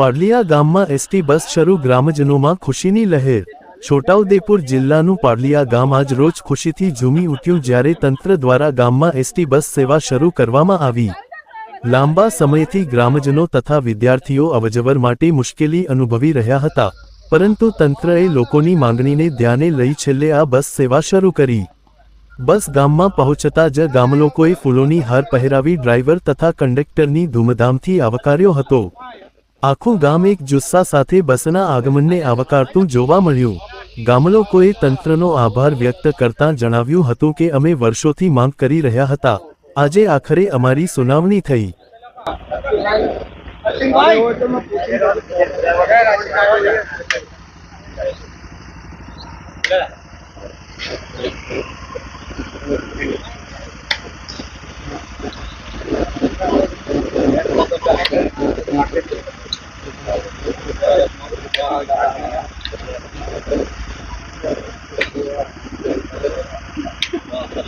પાડલિયા ગામમાં ST bus શરૂ ગ્રામજનોમાં ખુશીની લહેર. છોટાઉદેપુર જિલ્લાનું પાડલિયા ગામ આજ રોજ ખુશીથી ઝૂમી ઉઠ્યું જ્યારે તંત્ર દ્વારા ગામમાં એસટી બસ સેવા શરૂ કરવામાં આવી. લાંબા સમયથી ગ્રામજનો તથા વિદ્યાર્થીઓ અવજવર માટે મુશ્કેલી અનુભવી રહ્યા હતા, પરંતુ તંત્રએ લોકોની માંગણીને ધ્યાને લઈ છેલ્લે આ બસ સેવા શરૂ કરી. બસ ગામમાં પહોંચતા જ ગામલોકોએ ફૂલોની હાર પહેરાવી ડ્રાઈવર તથા કંડક્ટરની ધૂમધામથી આવકાર્યો હતો. આખું ગામ એક જુસ્સા સાથે બસના આગમનને આવકારતું જોવા મળ્યું. ગામલોકોએ તંત્રનો આભાર વ્યક્ત કરતા જણાવ્યું હતું કે અમે વર્ષોથી માંગ કરી રહ્યા હતા. આજે આખરે અમારી સુનાવણી થઈ.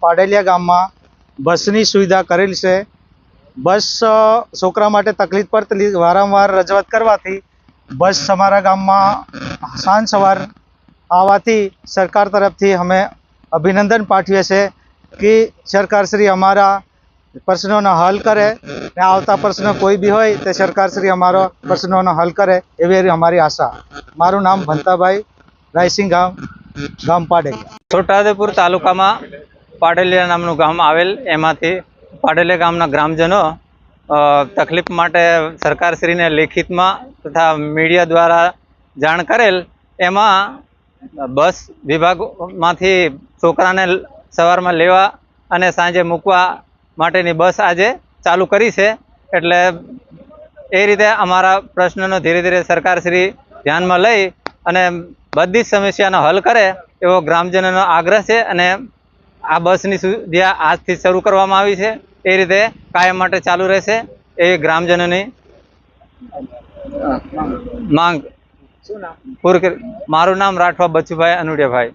પાડેલિયા ગામમાં બસની સુવિધા કરેલ છે બસ છોકરા માટે તકલીફ પડતી, વારંવાર રજૂઆત કરવાથી બસ અમારા ગામમાં સાંજ સવાર આવવાથી સરકાર તરફથી અમે અભિનંદન પાઠવીએ છીએ કે સરકારશ્રી અમારા પ્રશ્નોનો હલ કરે ને આવતા પ્રશ્નો કોઈ બી હોય તે સરકારશ્રી અમારો પ્રશ્નોનો હલ કરે એવી અમારી આશા. મારું નામ ભંતાભાઈ રાયસિંગ ગામ ગામ પાડેલિયા છોટાઉદેપુર તાલુકામાં પાડેલિયા નામનું ગામ આવેલ, એમાંથી પાડેલિયા ગામના ગ્રામજનો તકલીફ માટે સરકારશ્રીને લેખિતમાં તથા મીડિયા દ્વારા જાણ કરેલ, એમાં બસ વિભાગમાંથી છોકરાને સવારમાં લેવા અને સાંજે મૂકવા માટેની બસ આજે ચાલુ કરી છે. એટલે એ રીતે અમારા પ્રશ્નનો ધીરે ધીરે સરકારશ્રી ધ્યાનમાં લઈ અને બધી જ સમસ્યાનો હલ કરે એવો ગ્રામજનોનો આગ્રહ છે અને આ બસની સુવિધા આજથી શરૂ કરવામાં આવી છે. એ રીતે કાયમ માટે ચાલુ રહેશે એ ગ્રામજનોની માંગ. પૂરી મારું નામ રાઠવા બચુભાઈ અનુડિયાભાઈ.